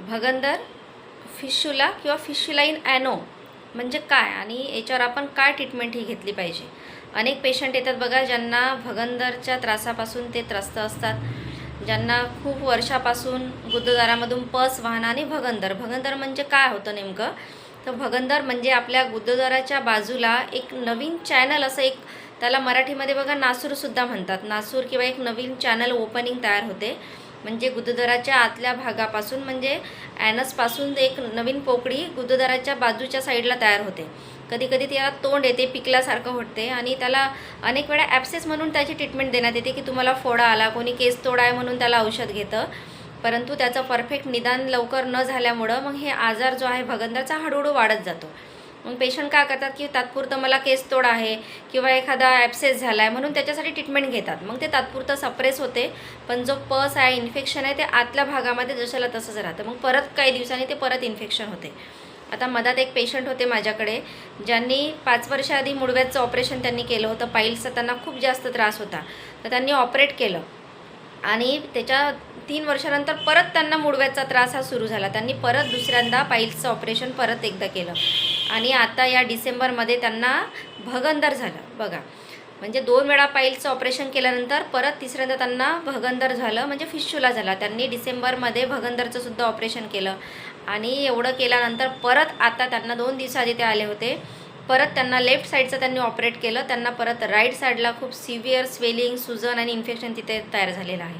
भगंदर फिशुला किंवा फिशुलाईन ॲनो म्हणजे काय? आणि याच्यावर आपण काय ट्रीटमेंट ही घेतली पाहिजे? अनेक पेशंट येतात बघा ज्यांना भगंदरच्या त्रासापासून ते त्रस्त असतात. ज्यांना खूप वर्षापासून गुद्ददारामधून पस वाहन आणि भगंदर. भगंदर म्हणजे काय होतं नेमकं? तर भगंदर म्हणजे आपल्या गुद्ददाराच्या बाजूला एक नवीन चॅनल असं एक त्याला मराठीमध्ये बघा नासूरसुद्धा म्हणतात. नासूर किंवा एक नवीन चॅनल ओपनिंग तयार होते. म्हणजे गुददराच्या आतल्या भागापासून म्हणजे ॲनसपासून एक नवीन पोकळी गुददराच्या बाजूच्या साईडला तयार होते. कधी कधी त्याला तोंड येते पिकल्यासारखं होते आणि त्याला अनेक वेळा ॲप्सेस म्हणून त्याची ट्रीटमेंट देण्यात येते की तुम्हाला फोडा आला कोणी केस तोडा आहे म्हणून त्याला औषध घेतं. परंतु त्याचं परफेक्ट निदान लवकर न झाल्यामुळं मग हे आजार जो आहे भगंदरचा हळूहळू वाढत जातो. मग पेशंट काय करतात की तात्पुरतं मला केस तोड आहे किंवा एखादा ॲप्सेस झाला आहे म्हणून त्याच्यासाठी ट्रीटमेंट घेतात. मग ते तात्पुरतं सप्रेस होते पण जो पस आहे इन्फेक्शन आहे ते आतल्या भागामध्ये जशाला तसंच राहतं. मग परत काही दिवसांनी ते परत इन्फेक्शन होते. आता मधात एक पेशंट होते माझ्याकडे ज्यांनी पाच वर्षाआधी मुडव्याचं ऑपरेशन त्यांनी केलं होतं. पाईल्सचा त्यांना खूप जास्त त्रास होता. तर त्यांनी ऑपरेट केलं. आणि त्याच्या तीन वर्षानंतर परत त्यांना मुडव्याचा त्रास हा सुरू झाला. त्यांनी परत दुसऱ्यांदा पाईल्सचं ऑपरेशन परत एकदा केलं. आणि आता या डिसेंबरमध्ये त्यांना भगंदर झालं. बघा म्हणजे दोन वेळा पाईलचं ऑपरेशन केल्यानंतर परत तिसऱ्यांदा त्यांना भगंदर झालं म्हणजे फिशुला झाला. त्यांनी डिसेंबरमध्ये भगंदरचं सुद्धा ऑपरेशन केलं आणि एवढं केल्यानंतर परत आता त्यांना दोन दिवसाआधी ते आले होते. परत त्यांना लेफ्ट साईडचं त्यांनी ऑपरेट केलं. त्यांना परत राईट साईडला खूप सिव्हिअर स्वेलिंग सुजन आणि इन्फेक्शन तिथे तयार झालेलं आहे.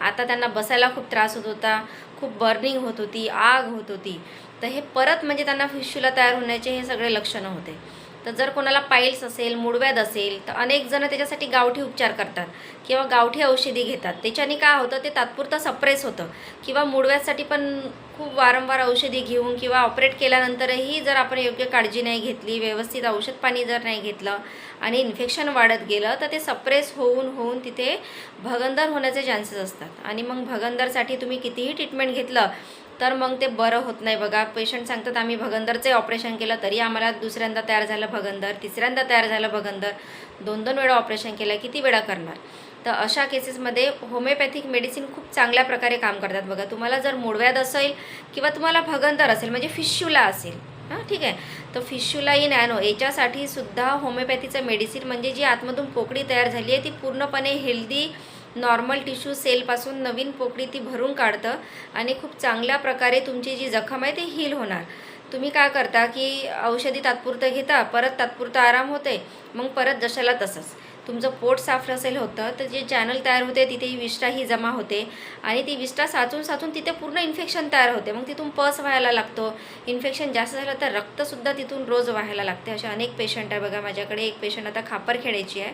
आता त्यांना बसायला खूप त्रास होत होता खूप बर्निंग होत होती आग होत होती. तर हे परत म्हणजे त्यांना फिशूला तयार होण्याचे हे सगळे लक्षणं होते. तर जर कोणाला पाईल्स असेल मुडव्याद असेल तर अनेक जण त्याच्यासाठी गावठी उपचार करतात किंवा गावठी औषधी घेतात. त्याच्याने काय होतं ते तात्पुरतं सप्रेस होतं. किंवा मुडव्यासाठी पण खूप वारंवार औषधी घेऊन किंवा ऑपरेट केल्यानंतरही जर आपण योग्य काळजी नाही घेतली व्यवस्थित औषध पाणी जर नाही घेतलं आणि इन्फेक्शन वाढत गेलं तर ते सप्रेस होऊन होऊन तिथे भगंदर होण्याचे चान्सेस असतात. आणि मग भगंदरसाठी तुम्ही कितीही ट्रीटमेंट घेतलं तर मग ते बरं होत नाही बघा. पेशंट सांगतात आम्ही भगंदरचे ऑपरेशन केलं तरी आम्हाला दुसऱ्यांदा तयार झालं भगंदर तिसऱ्यांदा तयार झालं भगंदर. दोन दोन वेळा ऑपरेशन केलं किती वेळा करणार? तर अशा केसेसमध्ये होमिओपॅथिक मेडिसिन खूप चांगल्या प्रकारे काम करतात बघा. तुम्हाला जर मुडव्याध असेल किंवा तुम्हाला भगंदर असेल म्हणजे फिश्युला असेल हां ठीक आहे? तर फिश्युला इन ॲनो याच्यासाठी सुद्धा होमिओपॅथीचं मेडिसिन म्हणजे जी आतमधून पोकळी तयार झाली आहे ती पूर्णपणे हेल्दी नॉर्मल टिश्यू सेलपासून नवीन पोकळी ती भरून काढतं आणि खूप चांगल्या प्रकारे तुमची जी जखम आहे ती हील होणार. तुम्ही काय करता की औषधी तात्पुरतं घेता परत तात्पुरतं आराम होते मग परत जशाला तसंच. तुमचं पोट साफ नसेल होतं तर जे चॅनल तयार होते तिथे ही विष्ठा ही जमा होते आणि ती विष्ठा साचून साचून तिथे पूर्ण इन्फेक्शन तयार होते. मग तिथून पस व्हायला लागतो. इन्फेक्शन जास्त झालं तर रक्तसुद्धा तिथून रोज व्हायला लागते. असे अनेक पेशंट आहे बघा माझ्याकडे. एक पेशंट आता खापरखेड्याची आहे.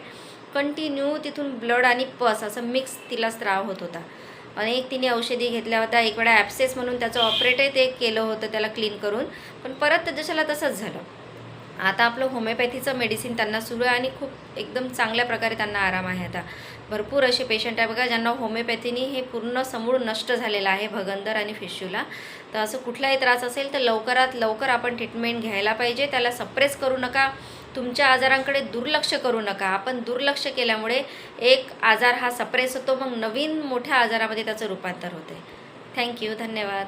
कंटिन्यू तिथून ब्लड आणि पस असं मिक्स तिला स्त्राव होत होता. अनेक तिने औषधी घेतल्या होत्या. एक वेळा ॲप्सेस म्हणून त्याचं ऑपरेटही ते केलं होतं त्याला क्लीन करून. पण परत जशाला तसंच झालं. आता आपलं होमिओपॅथीचं मेडिसिन त्यांना सुरू आहे आणि खूप एकदम चांगल्या प्रकारे त्यांना आराम आहे आता. भरपूर असे पेशंट आहे बघा ज्यांना होमिओपॅथीनी हे पूर्ण समूळ नष्ट झालेलं आहे भगंदर आणि फिश्यूला. तर असं कुठलाही त्रास असेल तर लवकरात लवकर आपण ट्रीटमेंट घ्यायला पाहिजे. त्याला सप्रेस करू नका. तुमच्या आजारांकडे दुर्लक्ष करू नका. आपण दुर्लक्ष केल्यामुळे एक आजार हा सप्रेस होतो मग नवीन मोठ्या आजारामध्ये त्याचं रूपांतर होते. थँक्यू धन्यवाद.